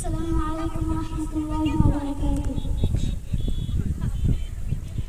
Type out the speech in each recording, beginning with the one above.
السلام عليكم ورحمة الله وبركاته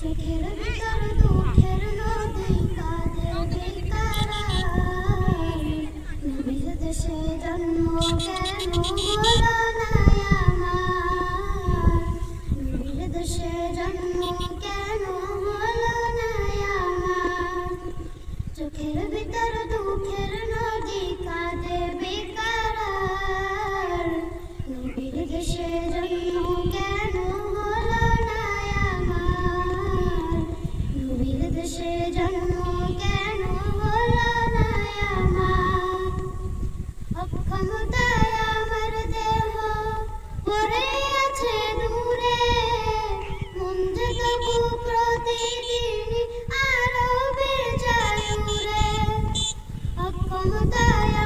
চোখের ভিতর দুঃখের নদী কাঁধে বিকার। নবীর দেশে জন্ম কেন হলো না আমার? নবীর দেশে জন্ম কেন হলো না আমার চোখের ভিতর দুঃখের নদী সে জন্ম কেন হলো না আমার অক্ষমতায় আমার দেহ পরে আছে দূরে। মন যে তবু প্রতিদিন আরও বেজায় অক্ষমতায়